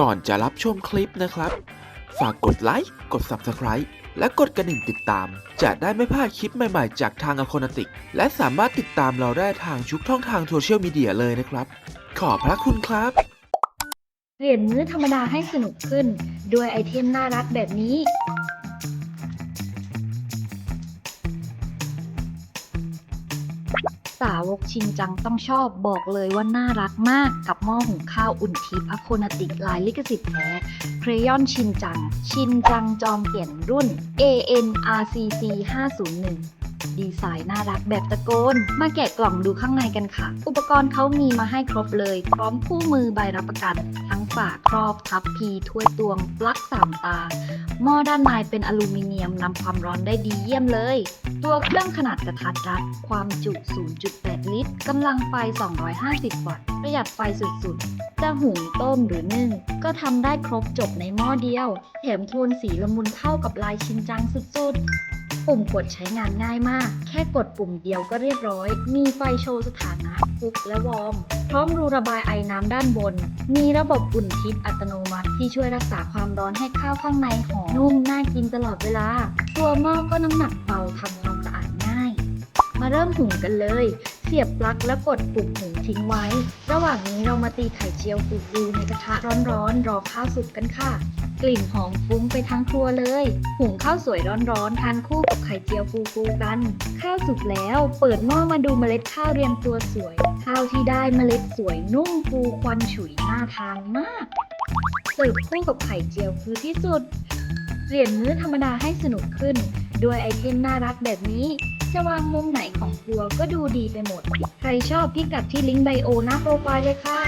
ก่อนจะรับชมคลิปนะครับ ฝากกดไลค์ กด Subscribe และกดกระดิ่งติดตาม จะได้ไม่พลาดคลิปใหม่ๆ จากทางอโคนัสิก และสามารถติดตามเราได้ทางชุกท่องทางโซเชียลมีเดียเลยนะครับ ขอบพระคุณครับ เปลี่ยนมื้อธรรมดาให้สนุกขึ้น ด้วยไอเทมน่ารักแบบนี้าวกชินจังต้องชอบบอกเลยว่าน่ารักมากกับหม้อหุงข้าวอุ่นทิพย์อโคนาติกลายลิขสิทธิ์แท้เครยอนชินจัง ชินจังจอมเปลี่ยนรุ่น ANRCC 501ดีไซน์น่ารักแบบตะโกน มาแกะกล่องดูข้างในกันค่ะ อุปกรณ์เขามีมาให้ครบเลย พร้อมคู่มือใบรับประกัน ทั้ง ฝาครอบทับพีถ้วยตวงปลั๊กสามตา หม้อด้านในเป็นอลูมิเนียมนำความร้อนได้ดีเยี่ยมเลย ตัวเครื่องขนาดกระทัดรัด ความจุ 0.8 ลิตรกำลังไฟ 250 วัตต์ ประหยัดไฟสุดๆ จะหุงต้มหรือนึ่ง ก็ทำได้ครบจบในหม้อเดียว แถมโทนสีละมุนเข้ากับลายชินจังสุดๆ ปุ่มกดใช้งานง่ายมาก แค่กดปุ่มเดียวก็เรียบร้อย มีไฟโชว์สถานะฟุกและวอร์ม พร้อมรูระบายไอน้ำด้านบน มีระบบอุ่นทิปอัตโนมัติที่ช่วยรักษาความร้อนให้ข้าวข้างในหอมนุ่มน่ากินตลอดเวลา ตัวหม้อก็น้ำหนักเบาทำความสะอาดง่าย มาเริ่มหุงกันเลย สียบปลั๊กแล้วกดปุ่มหุงทิ้งไว้ ระหว่างนี้เรามาตีไข่เจียวฟูๆในกระทะร้อนๆรอข้าวสุกกันค่ะ กลิ่นหอมฟุ้งไปทั้งครัวเลย หุงข้าวสวยร้อนๆ ทานคู่กับไข่เจียวฟูๆกัน ข้าวสุกแล้ว เปิดหม้อมาดูเมล็ดข้าวเรียงตัวสวย ข้าวที่ได้เมล็ดสวยนุ่มฟูควันฉุยน่าทานมากเสิร์ฟคู่กับไข่เจียวคือที่สุดเปลี่ยนมื้อธรรมดาให้สนุกขึ้น ด้วยไอเทมน่ารักแบบนี้ จะวางมุมไหนของครัวก็ดูดีไปหมด ใครชอบพิกัดที่ลิงก์ไบโอหน้าโปรไฟล์เลยค่ะ